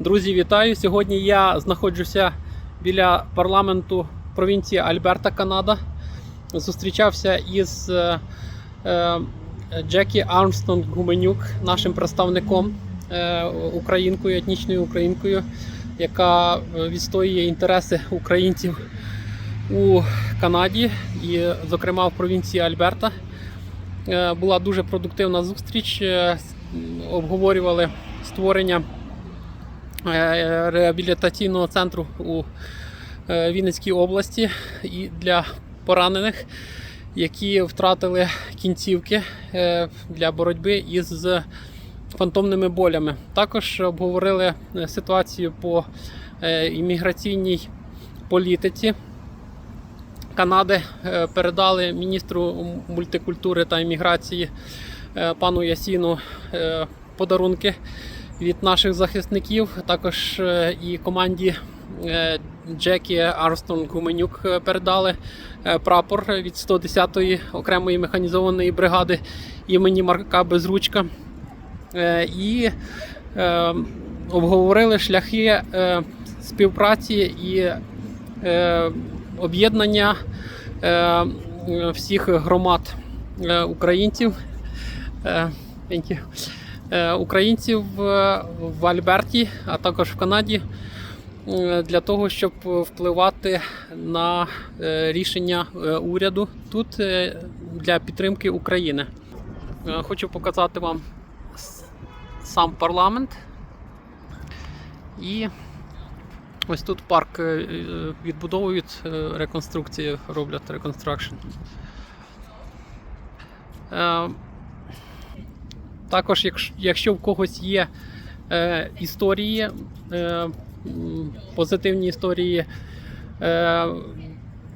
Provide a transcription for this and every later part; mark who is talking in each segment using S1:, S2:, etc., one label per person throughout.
S1: Друзі, вітаю! Сьогодні я знаходжуся біля парламенту провінції Альберта, Канада. Зустрічався із е, е, Джекі Армстронг Гуменюк, нашим представником, е, українкою, етнічною українкою, яка е, відстоює інтереси українців у Канаді і, зокрема, в провінції Альберта. Е, Була дуже продуктивна зустріч. е, Обговорювали створення реабілітаційного центру у е, Вінницькій області і для поранених, які втратили кінцівки е, для боротьби із фантомними болями. Також обговорили е, ситуацію по е, імміграційній політиці. Канади е, передали міністру мультикультури та імміграції е, пану Ясіну е, подарунки від наших захисників. Також е, і команді е, Джекі Арстон Гуменюк е, передали прапор від 110-ї окремої механізованої бригади імені Марка Безручка. І обговорили шляхи співпраці і об'єднання всіх громад українців. Thank. Е, Українців е, в Альберті, а також в Канаді е, для того, щоб впливати на рішення уряду тут для підтримки України. Хочу показати вам сам парламент. І ось тут парк відбудовують реконструкції, роблять реконстракшн. Також, якщо, в когось є е, історії, е, позитивні історії, е,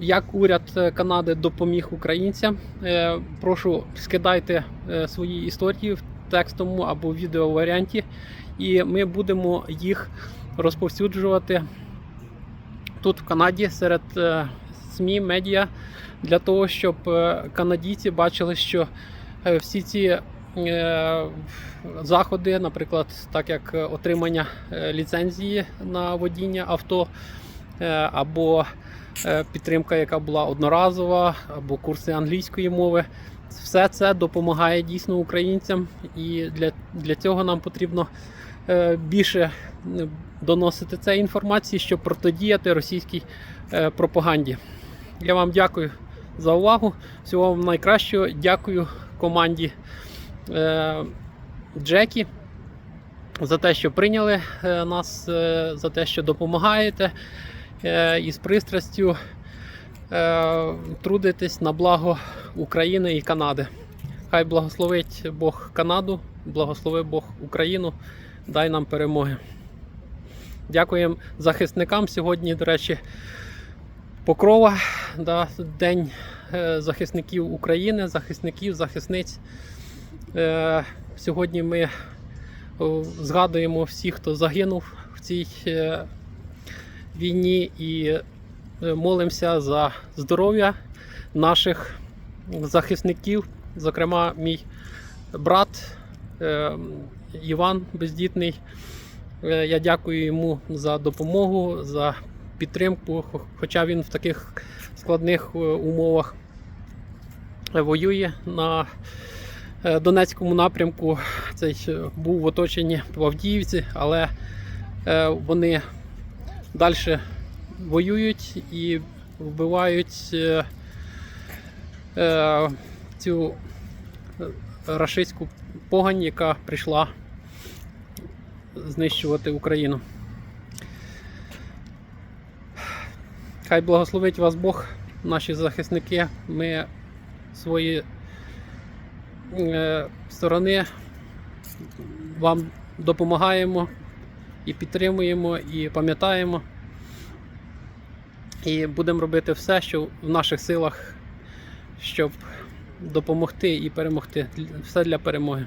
S1: як уряд Канади допоміг українцям, е, прошу скидайте е, свої історії в текстовому або відеоваріанті, і ми будемо їх розповсюджувати тут в Канаді серед е, СМІ, медіа для того, щоб е, канадійці бачили, що е, всі ці заходи, наприклад, так як е, отримання е, ліцензії на водіння авто, е, або е, підтримка, яка була одноразова, або курси англійської мови. Все це допомагає дійсно українцям, і для, для цього нам потрібно е, більше е, доносити цієї інформації, щоб протидіяти російській е, пропаганді. Я вам дякую за увагу. Всього вам найкращого. Дякую команді е, Джекі за те, що прийняли е, нас, е, за те, що допомагаєте е, і з пристрастю е, трудитесь на благо України і Канади. Хай благословить Бог Канаду, благослови Бог Україну, дай нам перемоги. Дякуємо захисникам. Сьогодні, до речі, Покрова, да, День е, захисників України, захисників, захисниць. Е, Сьогодні ми згадуємо всіх, хто загинув в цій е, війні, і е, молимося за здоров'я наших захисників, зокрема, мій брат е, Іван Бездітний. Е, Я дякую йому за допомогу, за підтримку, хоча він в таких складних е, умовах е, воює на е, Донецькому напрямку. Цей е, був в оточенні в Авдіївці, але е, вони далі воюють і вбивають е, е, цю е, рашистську погань, яка прийшла знищувати Україну. Хай благословить вас Бог, наші захисники. Ми свої е, сторони вам допомагаємо і підтримуємо, і пам'ятаємо. І будемо робити все, що в наших силах, щоб допомогти і перемогти. Все для перемоги.